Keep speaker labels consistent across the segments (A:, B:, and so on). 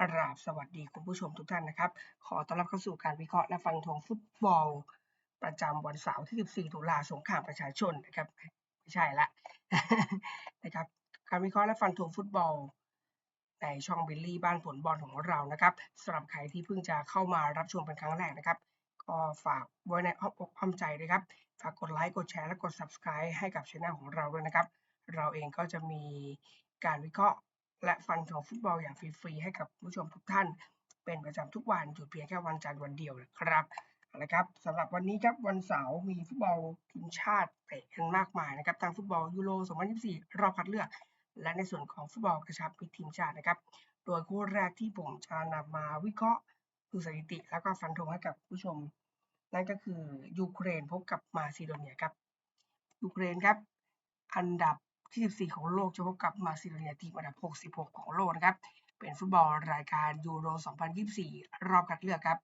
A: กราบสวัสดีคุณผู้ชมทุกท่านนะครับ ขอต้อนรับเข้าสู่การวิเคราะห์และฟันธงฟุตบอล ประจำวันเสาร์ที่ 14 ตุลาสงครามประชาชนนะครับ ไม่ใช่ละนะครับ การวิเคราะห์และฟันธงฟุตบอลในช่องบิลลี่บ้านผลบอลของเรานะครับสำหรับใครที่เพิ่งจะเข้ามารับชมเป็นครั้งแรกนะครับ ก็ฝากไว้ในอ้อมอกอ้อมใจด้วยครับ ฝากกดไลค์กดแชร์และกด subscribe ให้กับช่องของเราด้วยนะครับ เราเองก็จะมีการวิเคราะห์ และฟันของฟุตบอลอย่างฟรีๆให้กับผู้ชมทุกท่าน เป็นประจำทุกวันหยุดเพียงแค่วันจันทร์วันเดียวนะครับเอาละครับสำหรับวันนี้ครับวันเสาร์มีฟุตบอลทีมชาติเตะกันมากมายนะครับทั้งฟุตบอลยูโร 2024 รอบคัดเลือก และในส่วนของฟุตบอลกระชับมิตรทีมชาตินะครับโดยคู่แรกที่ผมจะนำมาวิเคราะห์ดูสถิติ แล้วก็ฟันธงให้กับผู้ชม นั่นก็คือยูเครนพบกับมาซิโดเนียครับยูเครนครับอันดับ ที่ 14 ของโลกจะพบกับมาซิเนียทีมอันดับ 66 ของโลกนะครับ เป็นฟุตบอลรายการยูโร 2024 รอบคัดเลือกครับ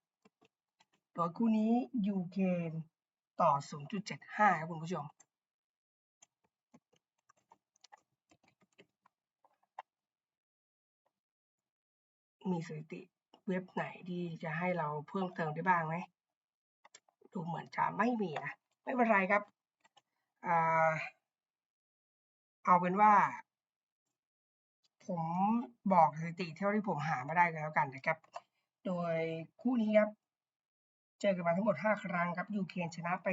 A: โดยคู่นี้ยูเครนต่อ 0.75 ครับคุณผู้ชมมีสถิติเว็บไหนที่จะให้เราเพิ่มเติมได้บ้างไหม ดูเหมือนจะไม่มีนะ ไม่เป็นไรครับ เอาเป็นว่า ผมบอกสถิติเท่าที่ผมหามาได้ก็แล้วกันนะครับ โดยคู่นี้ครับ เจอกันมาทั้งหมด 5 ครั้งครับยูเครนชนะไป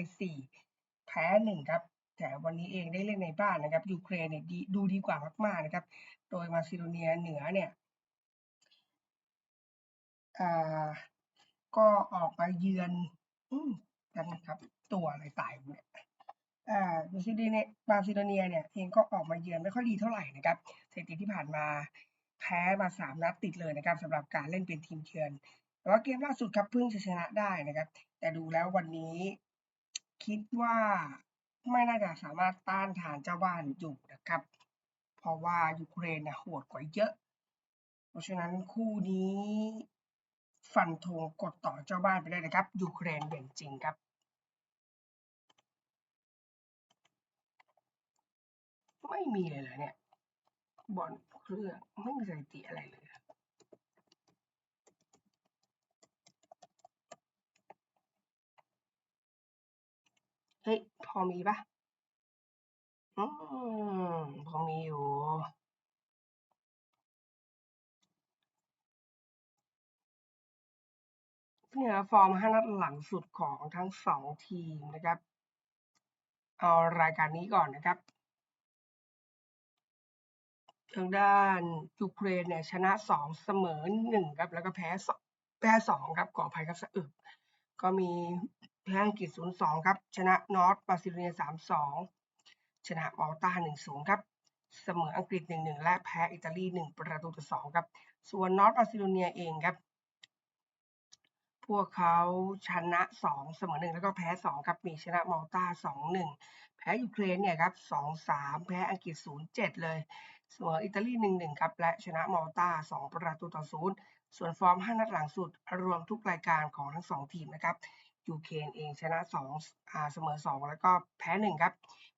A: 4 แพ้ 1 ครับ แต่วันนี้เองได้เล่นในบ้านนะครับยูเครนเนี่ยดูดีกว่ามากๆนะครับ โดยมาซิโดเนียเหนือเนี่ยก็ออกมาเยือนอืมกันครับ ตัวอะไรตายเนี่ย อ่าบาซิดเนียบาซิโดเนียเนี่ยเองก็ออกมาเยือนไม่ค่อยดีเท่าไหร่นะครับสถิติที่ผ่านมาแพ้มาสามนัดติดเลยนะครับสำหรับการเล่นเป็นทีมเยือนแต่ว่าเกมล่าสุดครับเพิ่งชนะได้นะครับ แต่ดูแล้ววันนี้คิดว่าไม่น่าจะสามารถต้านทานเจ้าบ้านอยู่นะครับ เพราะว่ายูเครนนี่ยโหดกว่าเยอะ เพราะฉะนั้นคู่นี้ฟันธงกดต่อเจ้าบ้านไปได้นะครับยูเครนเด่นจริงครับ ไม่มีเลยเหรอเนี่ย บอลเครื่องไม่มีสถิติอะไรเลยเฮ้ย พอมีปะอืมพอมีอยู่เนี่ยฟอร์มห้านัดหลังสุดของทั้งสองทีมนะครับ เอารายการนี้ก่อนนะครับ ทางด้านยูเครนเนี่ยชนะสองเสมอหนึ่งครับ แล้วก็แพ้สองแพ้สองครับก่อภัยครับสะอึกก็มีแพ้อังกฤษศูนย์สองครับ ชนะนอร์ทบาซิเลียสามสองชนะมอลตาหนึ่งศูนย์ครับ เสมออังกฤษหนึ่งหนึ่งและแพ้อิตาลีหนึ่งประตูต่อสองครับ ส่วนนอร์ทบาซิเลียเองครับ พวกเขาชนะ2เสมอ1แล้วก็แพ้2ครับ มีชนะมอลตา2 1แพ้ยูเครนเนี่ยครับ2 3แพ้อังกฤษ0 7เลย เสมออิตาลี 1 1 ครับ และชนะมอลตา2 ประตูต่อ0ส่วนฟอร์ม 5 นัดหลังสุด รวมทุกรายการของทั้ง 2 ทีมนะครับยูเครนเองชนะ2อ่าเสมอ 2 แล้วก็แพ้ 1 ครับ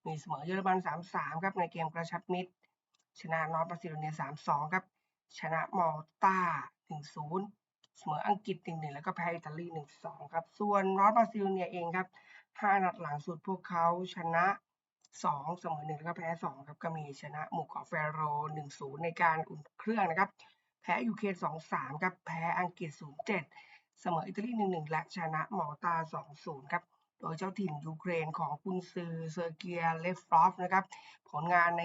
A: มีเสมอเยอรมัน 3 3 ครับในเกมกระชับมิตร ชนะนอร์ทบาซิโลเนีย 3 2 ครับ ชนะมอลตา1 0 เสมออังกฤษ 1 1 แล้วก็แพ้อิตาลี 1 2 ครับ ส่วนนอร์ทบราซิลเนียเองครับ 5 นัดหลังสุดพวกเขาชนะ 2เสมอ1แล้วก็แพ้2ครับก็มีชนะหมู่เกาะเฟโร1-0 ในการอุ่นเครื่องนะครับ แพ้ยูเครน2-3ครับแพ้อังกฤษ 0-7 เสมออิตาลี 1-1 และชนะมอลตา 2-0 ครับโดยเจ้าถิ่นยูเครนของกุนซือเซอร์เกียเลฟรอฟนะครับ ผลงานใน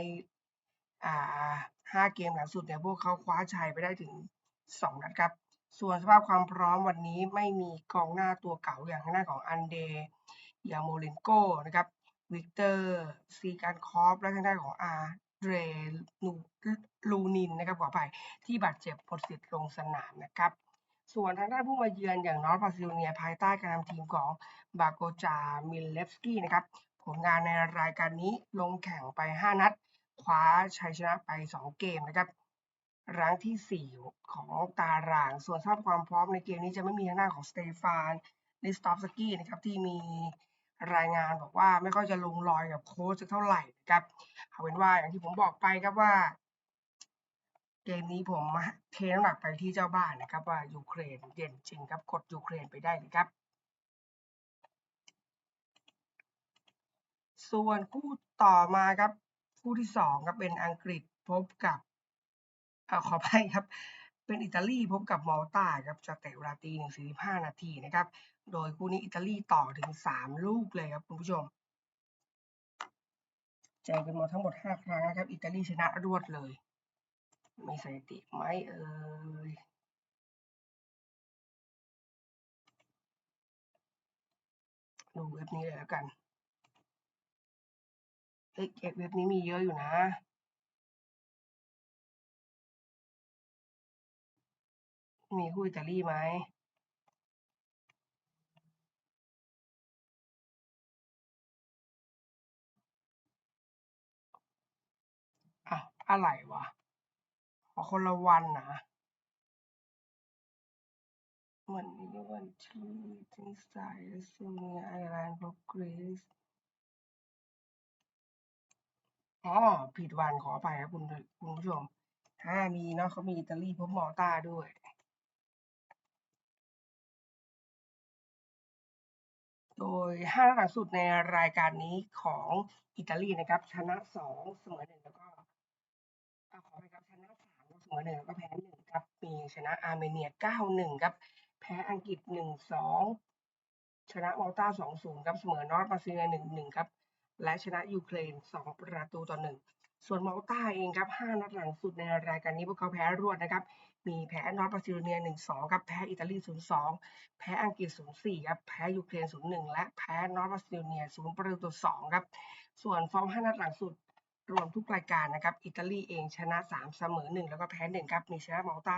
A: อ่า5เกมหลังสุดเนี่ยพวกเขาคว้าชัยไปได้ถึง 2 นัดครับ ส่วนสภาพความพร้อมวันนี้ไม่มีกองหน้าตัวเก่าอย่างทางด้าของอันเดยาโมเลนโกนะครับ วิกเตอร์ซีการคอฟและทางด้านของอาร์เดรลูนินนะครับขออภัยที่บาดเจ็บหมดสิทธิ์ลงสนามนะครับ ส่วนทางด้านผู้มาเยือนอย่างนอร์ทบาซิลเนียภายใต้การนำทีมของบาโกจามิลเลฟสกี้นะครับผลงานในรายการนี้ลงแข่งไป 5 นัด คว้าชัยชนะไป 2 เกมนะครับรั้งที่ 4 ของตาราง ส่วนสภาพความพร้อมในเกมนี้จะไม่มีทางหน้าของสเตฟานลิสตอฟสกี้นะครับที่มี รายงานบอกว่าไม่ค่อยจะลงรอยกับโค้ชเท่าไหร่นะครับเอาเป็นว่าอย่างที่ผมบอกไปครับว่า เกมนี้ผมเทน้ำหนักไปที่เจ้าบ้านนะครับ ว่ายูเครนเด่นจริงครับกดยูเครนไปได้เลยครับ ส่วนคู่ต่อมาครับ คู่ที่สองครับเป็นอังกฤษพบกับอขออภัยครับ เป็นอิตาลีพบกับมอลตาครับจะเตะเวลาตีหนึ่งสี่สิบห้านาทีนะครับ โดยคู่นี้อิตาลีต่อถึงสามลูกเลยครับคุณผู้ชมเจอกันมาทั้งหมดห้าครั้งนะครับ อิตาลีชนะรวดเลย มีสถิติไหมเอ่ยดูเว็บนี้เลยแล้วกันเอ้ยเว็บนี้มีเยอะอยู่นะ มีคู่อิตาลีไหมอะอะไรวะขอคนละวันนะวันนี้วันที่ที่สายซูเนียไอร์แลนด์พบกรีซอ๋อผิดวันขอไปครับคุณคุณผู้ชมถ้ามีเนาะเขามีอิตาลีพบมอลตาด้วย โดยห้านัดหลังสุดในรายการนี้ของอิตาลีนะครับ ชนะสองเสมอหนึ่งแล้วก็ขอไปครับชนะสามเสมอหนึ่งแล้วก็แพ้หนึ่งครับ มีชนะอาร์เมเนียเก้าหนึ่งครับ แพ้อังกฤษหนึ่งสองชนะมอลตาสองศูนย์ครับ เสมอนอร์มาซีเนียหนึ่งหนึ่งครับ และชนะยูเครนสองประตูต่อหนึ่งส่วนมอลตาเองครับห้านัดหลังสุดในรายการนี้พวกเขาแพ้รวดนะครับ มีแพ้นอร์ทมาซิโดเนียหนึ่งสองครับแพ้อิตาลีศูนย์สองแพ้อังกฤษศูนย์สี่ครับแพ้ยูเครนศูนย์หนึ่งและแพ้นอร์ทมาซิโดเนียศูนย์ประตูต่อสองครับ ส่วนฟอร์มห้านัดหลังสุดรวมทุกรายการนะครับ อิตาลีเองชนะ 3 เสมอ 1 แล้วก็แพ้ 1 ครับ มีชนะมอลตา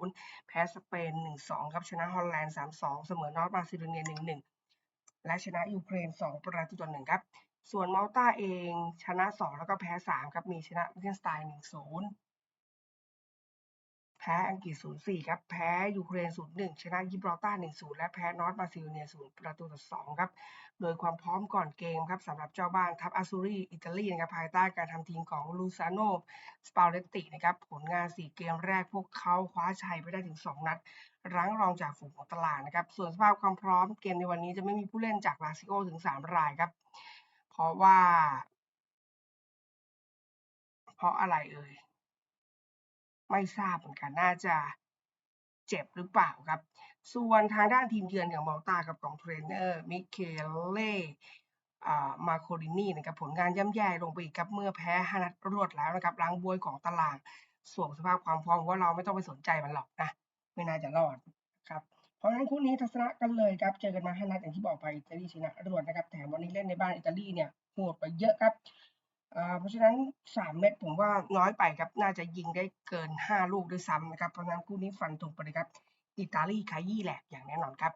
A: 2-0 แพ้สเปน 1-2 ครับ ชนะฮอลแลนด์ 3-2 เสมอนอร์ทมาซิโดเนีย 1-1 และชนะยูเครน 2 ประตูต่อ 1 ครับ ส่วนมอลตาเองชนะ 2 แล้วก็แพ้ 3 ครับ มีชนะลิเทนสไตน์ 1-0 แพ้อังกฤษ 0-4 ครับ แพ้ยูเครน 0-1 ชนะยิบราลตาร์1-0 และแพ้นอร์ทมาซิโดเนีย 0 ประตูต่อ 2 ครับ โดยความพร้อมก่อนเกมครับสำหรับเจ้าบ้านทัพอาซูรีอิตาลีนะครับภายใต้การทำทีมของลูซาโนสปาเลตตินะครับผลงาน 4 เกมแรกพวกเขาคว้าชัยไปได้ถึง 2 นัด รั้งรองจากฝูงของตลาดนะครับ ส่วนสภาพความพร้อมเกมในวันนี้จะไม่มีผู้เล่นจากลาซิโอถึง 3 รายครับ เพราะว่า เพราะอะไรเอ่ย ไม่ทราบเหมือนกันน่าจะเจ็บหรือเปล่าครับ ส่วนทางด้านทีมเยือนอย่างมอลตากับของเทรนเนอร์มิเคเล่มาโครินีนะครับผลงานย่ำแย่ลงไปอีกครับเมื่อแพ้ห้านัดรวดแล้วนะครับล้างบวยของตาราง ส่วนสภาพความพร้อมว่าเราไม่ต้องไปสนใจมันหรอกนะ ไม่น่าจะรอดครับเพราะฉะนั้นคู่นี้ทัศนะกันเลยครับเจอกันมาห้านัดอย่างที่บอกไปอิตาลีชนะรวดนะครับแถมวันนี้เล่นในบ้านอิตาลีเนี่ยโหดไปเยอะครับ เพราะฉะนั้น 3 เม็ดผมว่าน้อยไปครับ น่าจะยิงได้เกิน 5 ลูกด้วยซ้ำนะครับ เพราะนั้นคู่นี้ฟันตรงไปเลยครับ อิตาลีขยี้แหลกอย่างแน่นอนครับ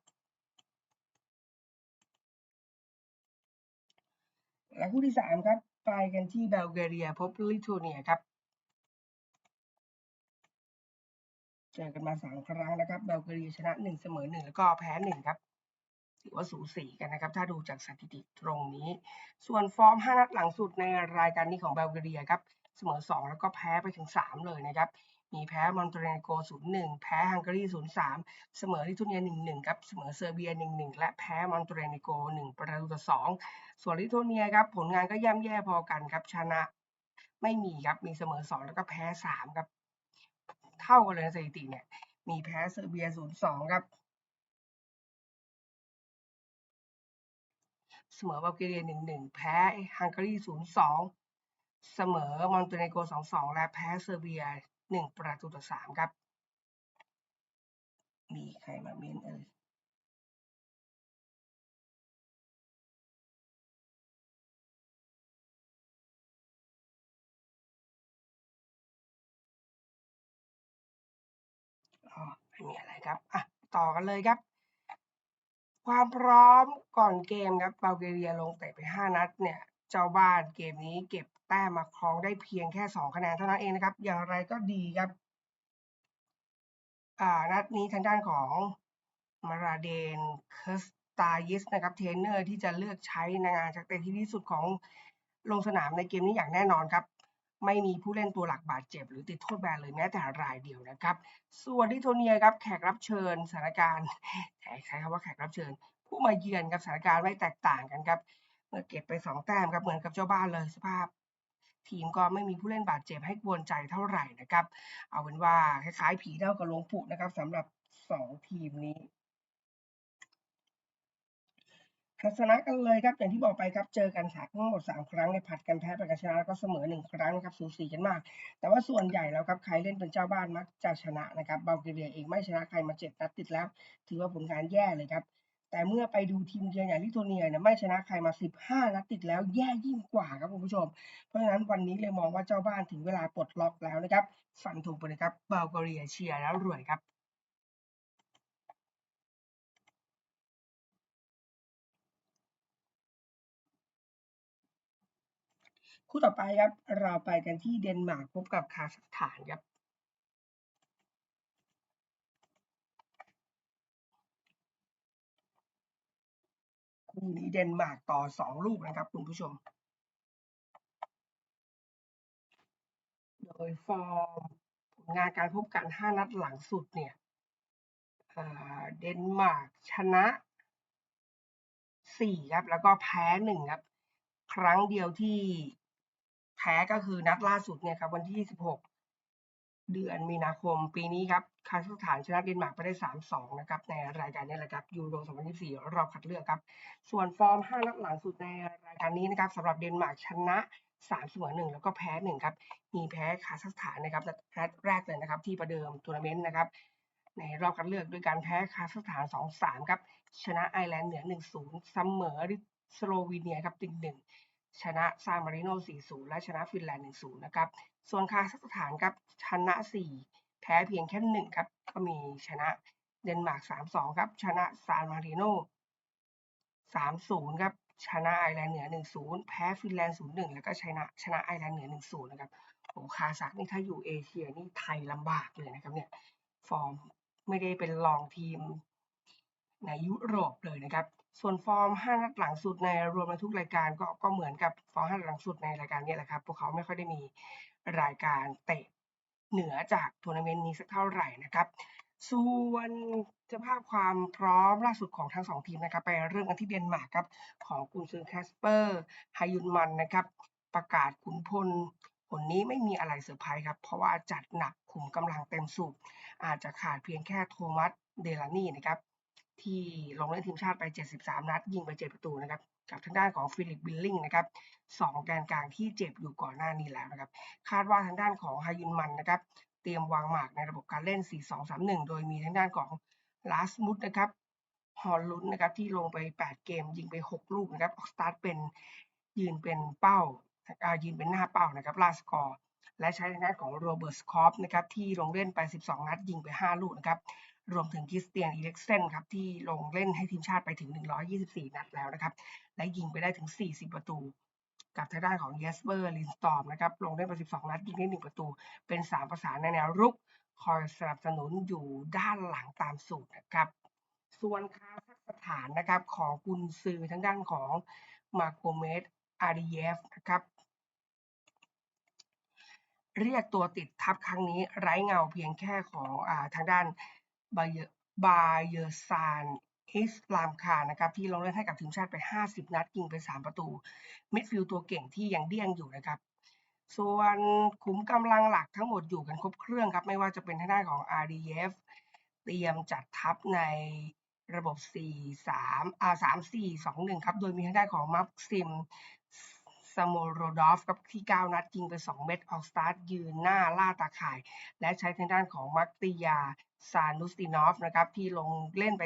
A: และคู่ที่ 3 ครับ ไปกันที่เบลเกเรียพบลิทัวเนียครับ เจอกันมา 3 ครั้งนะครับ เบลเกเรียชนะ 1 เสมอ 1 แล้วก็แพ้ 1 ครับ ถือว่าสูสีกันนะครับ ถ้าดูจากสถิติตรงนี้ ส่วนฟอร์ม 5 นัดหลังสุดในรายการนี้ของเบลเกเรียครับ เสมอ 2 แล้วก็แพ้ไปถึง 3 เลยนะครับ มีแพ้มอนเตเนโก0-1 แพ้ฮังการี 0-3 เสมอลิทัวเนีย 1-1 ครับ เสมอเซอร์เบีย 1-1 และแพ้มอนเตเนโก 1 ประตูต่อ 2 ส่วนลิทัวเนียครับ ผลงานก็ย่ำแย่พอกันครับ ชนะไม่มีครับ มีเสมอ 2 แล้วก็แพ้ 3 ครับ เท่ากันเลยสถิติเนี่ย มีแพ้เซอร์เบีย 0-2 ครับ เสมอบัลแกเรีย1-1แพ้ฮังการี0-2เสมอมอนเตเนโก2-2และแพ้เซอร์เบีย1ประตูต่อ3ครับ มีใครมาเมนเอ่ยอ๋อไม่มีอะไรครับ อะ ต่อกันเลยครับ ความพร้อมก่อนเกมครับบัลแกเรียลงเตะไป 5 นัดเนี่ยเจ้าบ้านเกมนี้เก็บแต้มมาครองได้เพียงแค่ 2 คะแนนเท่านั้นเองนะครับ อย่างไรก็ดีครับอ่านัดนี้ทางด้านของมาราเดนเคิร์สตายิสนะครับเทรนเนอร์ที่จะเลือกใช้ในงานจากเตะที่ที่สุดของลงสนามในเกมนี้อย่างแน่นอนครับ ไม่มีผู้เล่นตัวหลักบาดเจ็บ หรือติดโทษแบนเลยแม้แต่รายเดียวนะครับ ส่วนลิโทเนียครับแขกรับเชิญสถานการณ์ใช้คำว่าแขกรับเชิญ ผู้มาเยือนกับสถานการณ์ไม่แตกต่างกันครับเมื่อเก็บไปสองแต้มครับเหมือนกับเจ้าบ้านเลยสภาพ ทีมก็ไม่มีผู้เล่นบาดเจ็บให้กวนใจเท่าไหร่นะครับ เอาเป็นว่าคล้ายๆผีเท่ากับหลวงปู่นะครับสำหรับสองทีมนี้ ทัศนะกันเลยครับอย่างที่บอกไปครับเจอกันสามทั้งหมดสามครั้งในผัดกันแพ้ไปกันชนะแล้วก็เสมอหนึ่งครั้งนะครับสูสีกันมาก แต่ว่าส่วนใหญ่แล้วครับใครเล่นเป็นเจ้าบ้านมักจะชนะนะครับบัลแกเรียเองไม่ชนะใครมาเจ็ดนัดติดแล้ว ถือว่าผลงานแย่เลยครับแต่เมื่อไปดูทีมเยือนอย่างลิโทเนียเนี่ยไม่ชนะใครมา 15 นัดติดแล้วแย่ยิ่งกว่าครับคุณผู้ชม เพราะฉะนั้นวันนี้เลยมองว่าเจ้าบ้านถึงเวลาปลดล็อกแล้วนะครับ ฟันถูกไปเลยครับบัลแกเรียเชียร์แล้วรวยครับ คู่ต่อไปครับ เราไปกันที่เดนมาร์กพบกับคาซัคสถานครับคู่นี้เดนมาร์กต่อสองลูกนะครับ คุณผู้ชม โดยฟอร์มผลงานการพบกัน 5 นัดหลังสุดเนี่ยเดนมาร์กชนะ4ครับ แล้วก็แพ้1ครับ ครั้งเดียวที่ แพ้ก็คือนัดล่าสุดเนี่ยครับวันที่ 26 เดือนมีนาคมปีนี้ครับคาซัคสถานชนะเดนมาร์กไปได้ 3-2 นะครับ ในรายการนี้แหละครับยูโร 2024 รอบคัดเลือกครับ ส่วนฟอร์ม 5 นัดหลังสุดในรายการนี้นะครับสำหรับเดนมาร์กชนะ3เสมอ1แล้วก็แพ้ 1 ครับ มีแพ้คาซัคสถานนะครับนัดแรกเลยนะครับที่ประเดิมทัวร์นาเมนต์นะครับในรอบคัดเลือกด้วยการแพ้คาซัคสถาน 2-3 ครับ ชนะไอร์แลนด์เหนือ 1-0 เสมอสโลวีเนียครับติง1 ชนะซานมาริโน 4-0 และชนะฟินแลนด์ 1-0 นะครับ ส่วนคาซัคสถานครับชนะ 4 แพ้เพียงแค่ 1 ครับ ก็มีชนะเดนมาร์ก 3-2 ครับ ชนะซานมาริโน 3-0 ครับ ชนะไอร์แลนด์เหนือ 1-0 แพ้ฟินแลนด์ 0-1 แล้วก็ชนะชนะไอร์แลนด์เหนือ 1-0 นะครับโอ้คาซัคนี่ถ้าอยู่เอเชียนี่ไทยลำบากเลยนะครับเนี่ย ฟอร์มไม่ได้เป็นรองทีมในยุโรปเลยนะครับ ส่วนฟอร์ม 5 นัดหลังสุดในรวมในทุกรายการก็ก็เหมือนกับฟอร์ม 5 นัดหลังสุดในรายการนี้แหละครับ พวกเขาไม่ค่อยได้มีรายการเตะเหนือจากทัวร์นาเมนต์นี้สักเท่าไหร่นะครับ ส่วนสภาพความพร้อมล่าสุดของทั้งสองทีมนะครับ ไปเริ่มกันที่เดนมาร์กครับ ของกุนซือแคสเปอร์ไฮยุนมันนะครับ ประกาศขุนพลผลนี้ไม่มีอะไรเซอร์ไพรส์ครับ เพราะว่าจัดหนักขุมกำลังเต็มสูบอาจจะขาดเพียงแค่โทมัสเดลานี่นะครับ ที่ลงเล่นทีมชาติไป 73 นัด ยิงไป 7 ประตูนะครับ กับทางด้านของฟิลิปบิลลิงนะครับสองแกนกลางที่เจ็บอยู่ก่อนหน้านี้แล้วนะครับ คาดว่าทางด้านของฮายุนมันนะครับ เตรียมวางหมากในระบบการเล่น 4-2-3-1 โดยมีทางด้านของลาสมุดนะครับฮอลลุนนะครับที่ลงไป 8 เกม ยิงไป 6 ลูกนะครับออกสตาร์ทเป็นยืนเป็นเป้ายืนเป็นหน้าเป้านะครับลาสกอร์และใช้ทางด้านของโรเบิร์ตสคอปนะครับที่ลงเล่นไป 12 นัดยิงไป 5 ลูกนะครับ รวมถึงคริสเตียนอีเล็กเซนครับที่ลงเล่นให้ทีมชาติไปถึง 124 นัดแล้วนะครับ และยิงไปได้ถึง 40 ประตู กับทางด้านของเยสเปอร์ลินสตอมนะครับลงเล่นไป 12 นัดยิงได้ 1 ประตู เป็น 3 ประสานในแนวรุก คอยสนับสนุนอยู่ด้านหลังตามสูตรนะครับส่วนคาซัคสถานนะครับของกุนซือทางด้านของมาโกเมสอาริเยฟนะครับเรียกตัวติดทัพครั้งนี้ไร้เงาเพียงแค่ของอทางด้าน บาเยบาเยอร์ซานอิสลามคานนะครับที่ลงเล่นให้กับทีมชาติไป 50 นัดยิงไป 3 ประตู มิดฟิลด์ตัวเก่งที่ยังเดี้ยงอยู่นะครับ ส่วนขุมกำลังหลักทั้งหมดอยู่กันครบเครื่องครับ ไม่ว่าจะเป็นทางด้านของ RDF เตรียมจัดทัพในระบบ 4 3อ่า3 4 2 1 ครับ โดยมีทางด้านของมักซิม สโมโรดอฟครับที่ 9 นัดยิงไป 2 เม็ดออกสตาร์ทยืนหน้าล่าตาข่าย และใช้ทางด้านของมักติยาซานุสตินอฟนะครับที่ลงเล่นไป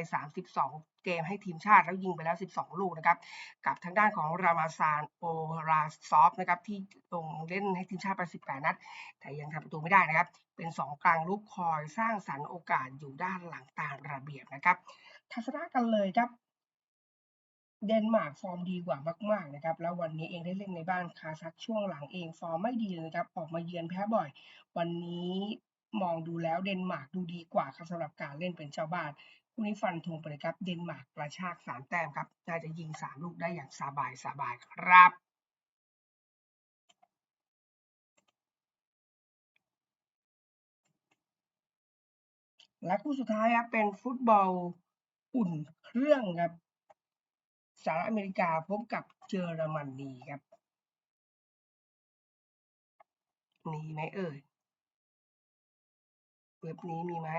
A: 32 เกมให้ทีมชาติแล้วยิงไปแล้ว 12 ลูกนะครับกับทางด้านของรามาซานโอราซอฟนะครับที่ลงเล่นให้ทีมชาติไป 18 นัด แต่ยังทำประตูไม่ได้นะครับ เป็น 2 กลางลูกคอยสร้างสรรค์โอกาสอยู่ด้านหลังตามระเบียบนะครับทัศนะกันเลยครับ เดนมาร์กฟอร์มดีกว่ามากๆนะครับแล้ววันนี้เองได้เล่นในบ้านคาซักช่วงหลังเองฟอร์มไม่ดีเลยนะครับออกมาเยือนแพ้บ่อย วันนี้มองดูแล้วเดนมาร์กดูดีกว่าครับสำหรับการเล่นเป็นชาวบ้านคู่นี้ฟันธงไปเลยครับเดนมาร์กกระชากสามแต้มครับน่าจะยิงสามลูกได้อย่างสบายสบายครับและคู่สุดท้ายครับเป็นฟุตบอลอุ่นเครื่องครับ สหรัฐอเมริกาพบกับเยอรมนีครับมีไหมเอ่ยเว็บนี้มีไหม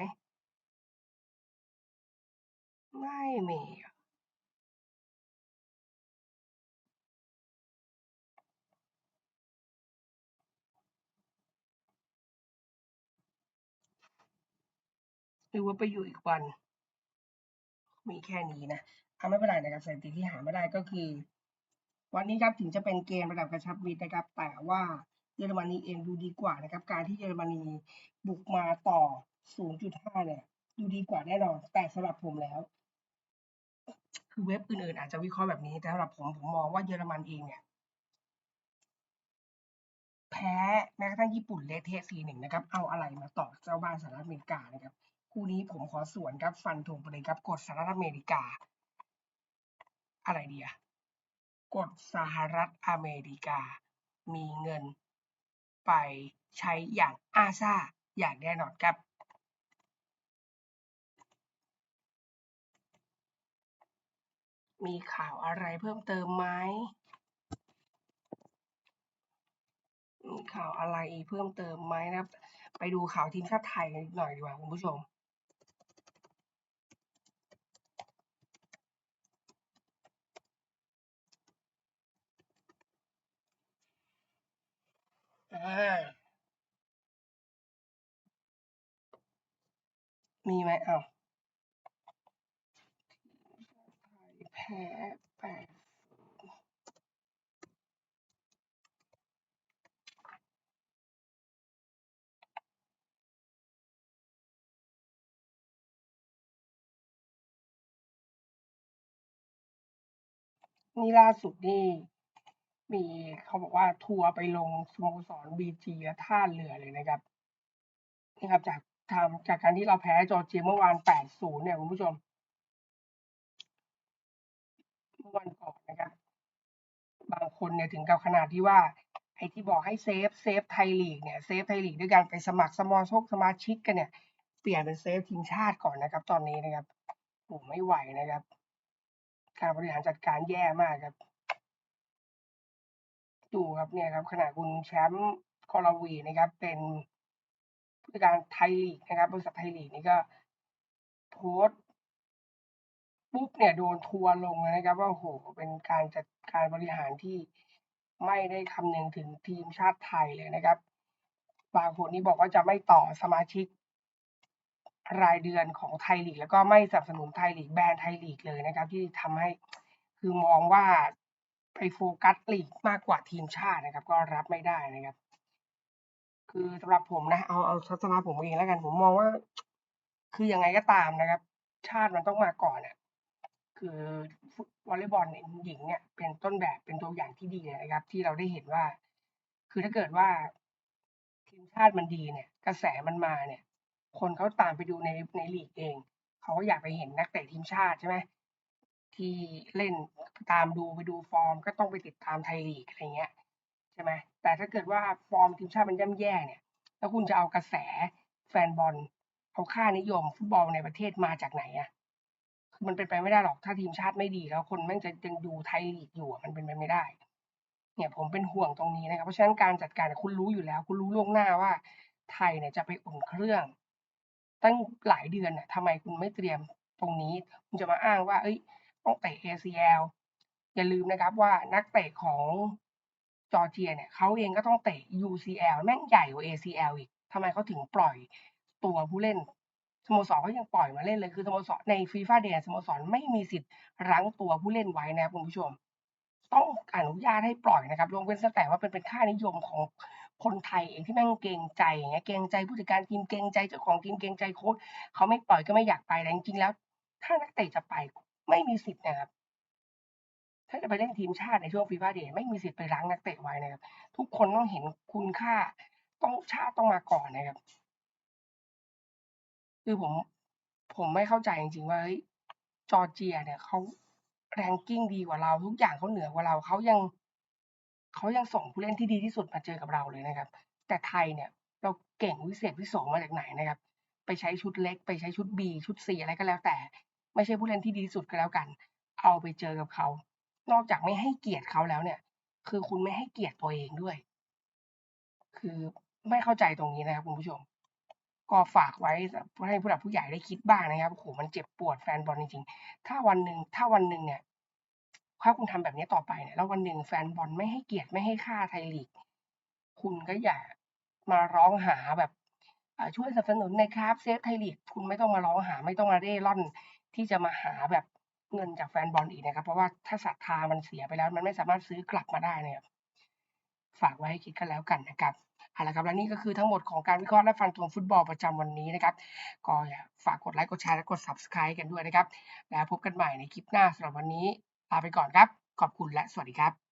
A: ไม่มีหรือว่าไปอยู่อีกวัน มีแค่นี้นะ เอาไม่เป็นไรนะครับสถิติที่หาไม่ได้ก็คือ วันนี้ครับถึงจะเป็นเกมระดับกระชับมิตรนะครับ แต่ว่าเยอรมนีเองดูดีกว่านะครับ การที่เยอรมนีบุกมาต่อ 0.5 เนี่ย ดูดีกว่าแน่นอนแต่สำหรับผมแล้ว คือเว็บอื่นๆอาจจะวิเคราะห์แบบนี้แต่สำหรับผมผมมองว่าเยอรมันเองเนี่ยแพ้แม้กระทั่งญี่ปุ่นเลเทะซีหนึ่งนะครับ เอาอะไรมาต่อเจ้าบ้านสหรัฐอเมริกานะครับ คู่นี้ผมขอสวนครับฟันธงไปเลยครับกดสหรัฐอเมริกา อะไรเดีอะกดสหรัฐอเมริกา มีเงินไปใช้อย่างอาซาอย่างแน่นอนครับ มีข่าวอะไรเพิ่มเติมไหมมีข่าวอะไรเพิ่มเติมไหมนะครับไปดูข่าวทีมชาติไทยกันหน่อยดีกว่าคุณผู้ชม มีไหมอ้าวไทยแพ้แปดนี่ล่าสุดนี่ มีเขาบอกว่าทัวร์ไปลงสโมสรบีจีและท่าเรือเลยนะครับนี่ครับจากทำจากการที่เราแพ้จอร์เจียเมื่อวาน8-0เนี่ยคุณผู้ชมเมื่อวันก่อนนะครับบางคนเนี่ยถึงกับขนาดที่ว่าไอ้ที่บอกให้เซฟเซฟไทยลีกเนี่ยเซฟไทยลีกด้วยการไปสมัครสมอชกสมาชิกกันเนี่ย เปลี่ยนเป็นเซฟทีมชาติก่อนนะครับ ตอนนี้นะครับโอ้ไม่ไหวนะครับ การบริหารจัดการแย่มากครับ ดูครับเนี่ยครับขณะคุณแชมป์กอลาวีนะครับ เป็นผู้จัดการไทยลีกนะครับบริษัทไทยลีกนี่ก็โพสต์ปุ๊บเนี่ยโดนทัวร์ลงนะครับ ว่าโหเป็นการจัดการบริหารที่ไม่ได้คำนึงถึงทีมชาติไทยเลยนะครับ บางคนนี่บอกว่าจะไม่ต่อสมาชิกรายเดือนของไทยลีกแล้วก็ไม่สนับสนุนไทยลีกแบนไทยลีกเลยนะครับ ที่ทำให้คือมองว่า ไปโฟกัสลีกมากกว่าทีมชาตินะครับ ก็รับไม่ได้นะครับ คือสำหรับผมนะ เอาเอาทัศนะผมเองแล้วกันผมมองว่า คือยังไงก็ตามนะครับ ชาติมันต้องมาก่อนอะคือวอลเลย์บอลหญิงเนี่ยเป็นต้นแบบเป็นตัวอย่างที่ดีเลยนะครับ ที่เราได้เห็นว่า คือถ้าเกิดว่า ทีมชาติมันดีเนี่ย กระแสมันมาเนี่ย คนเขาตามไปดูในในลีกเอง เขาก็อยากไปเห็นนักเตะทีมชาติใช่ไหม ที่เล่นตามดูไปดูฟอร์ม ก็ต้องไปติดตามไทยลีกอะไรเงี้ยใช่ไหมแต่ถ้าเกิดว่าฟอร์มทีมชาติมันย่ำแย่เนี่ย แล้วคุณจะเอากระแสแฟนบอลเอาค่านิยมฟุตบอลในประเทศมาจากไหนอะคือมันเป็นไปไม่ได้หรอกถ้าทีมชาติไม่ดี แล้วคนแม่งจะยังดูไทยลีกอยู่มันเป็นไปไม่ได้ เนี่ยผมเป็นห่วงตรงนี้นะครับเพราะฉะนั้นการจัดการคุณรู้อยู่แล้ว คุณรู้ล่วงหน้าว่า ไทยเนี่ยจะไปอุ่นเครื่อง ตั้งหลายเดือนเนี่ยทำไมคุณไม่เตรียมตรงนี้ คุณจะมาอ้างว่า เอ้ย ต้องเตะ ACL อย่าลืมนะครับว่านักเตะของจอร์เจียเนี่ยเขาเองก็ต้องเตะ UCL แม่งใหญ่กว่า ACL อีกทำไมเขาถึงปล่อยตัวผู้เล่นสโมสรเขายังปล่อยมาเล่นเลยคือสโมสรในฟีฟ่าเดย์สโมสรไม่มีสิทธิ์รั้งตัวผู้เล่นไว้นะครับคุณผู้ชม ต้องอนุญาตให้ปล่อยนะครับยกเว้นแต่ว่าเป็นเป็นค่านิยมของคนไทยเองที่แม่งเกรงใจอย่างเงี้ยเกรงใจผู้จัดการทีมเกรงใจเจ้าของทีมเกรงใจโค้ชเขาไม่ปล่อยก็ไม่อยากไปแต่จริงๆแล้ว ถ้านักเตะจะไป ไม่มีสิทธิ์นะครับ ถ้าจะไปเล่นทีมชาติในช่วงฟีฟ่าเดย์ไม่มีสิทธิ์ไปรั้งนักเตะไว้นะครับ ทุกคนต้องเห็นคุณค่าต้องชาติต้องมาก่อนนะครับ คือผมผมไม่เข้าใจจริงๆว่าเฮ้ยจอร์เจีย เนี่ยเขาแรงกิ้งดีกว่าเรา ทุกอย่างเขาเหนือกว่าเราเขายังเขายังส่งผู้เล่นที่ดีที่สุดมาเจอกับเราเลยนะครับ แต่ไทยเนี่ย เราเก่งวิเศษวิโสมาจากไหนนะครับ ไปใช้ชุดเล็ก ไปใช้ชุด B ชุด C อะไรก็แล้วแต่ ไม่ใช่ผู้เล่นที่ดีที่สุดก็แล้วกัน เอาไปเจอกับเขา นอกจากไม่ให้เกียรติเขาแล้วเนี่ย คือคุณไม่ให้เกียรติตัวเองด้วย คือไม่เข้าใจตรงนี้นะครับคุณผู้ชม ก็ฝากไว้ให้ผู้หลักผู้ใหญ่ได้คิดบ้างนะครับโอ้โหมันเจ็บปวดแฟนบอลจริงๆ ถ้าวันหนึ่งถ้าวันหนึ่งเนี่ยถ้าคุณทำแบบนี้ต่อไปเนี่ยแล้ววันหนึ่งแฟนบอลไม่ให้เกียรติไม่ให้ค่าไทยลีก คุณก็อย่ามาร้องหาแบบช่วยสนับสนุนในครับเซฟไทยลีกคุณไม่ต้องมาร้องหาไม่ต้องมาเร่ร่อน ที่จะมาหาแบบเงินจากแฟนบอลอีกนะครับ เพราะว่าถ้าศรัทธามันเสียไปแล้ว มันไม่สามารถซื้อกลับมาได้นะครับฝากไว้ให้คิดกันแล้วกันนะครับเอาละครับและนี่ก็คือทั้งหมดของการวิเคราะห์และฟันธงฟุตบอลประจำวันนี้นะครับ ก็ฝากกดไลค์กดแชร์และกด subscribe กันด้วยนะครับ แล้วพบกันใหม่ในคลิปหน้าสำหรับวันนี้ลาไปก่อนครับ ขอบคุณและสวัสดีครับ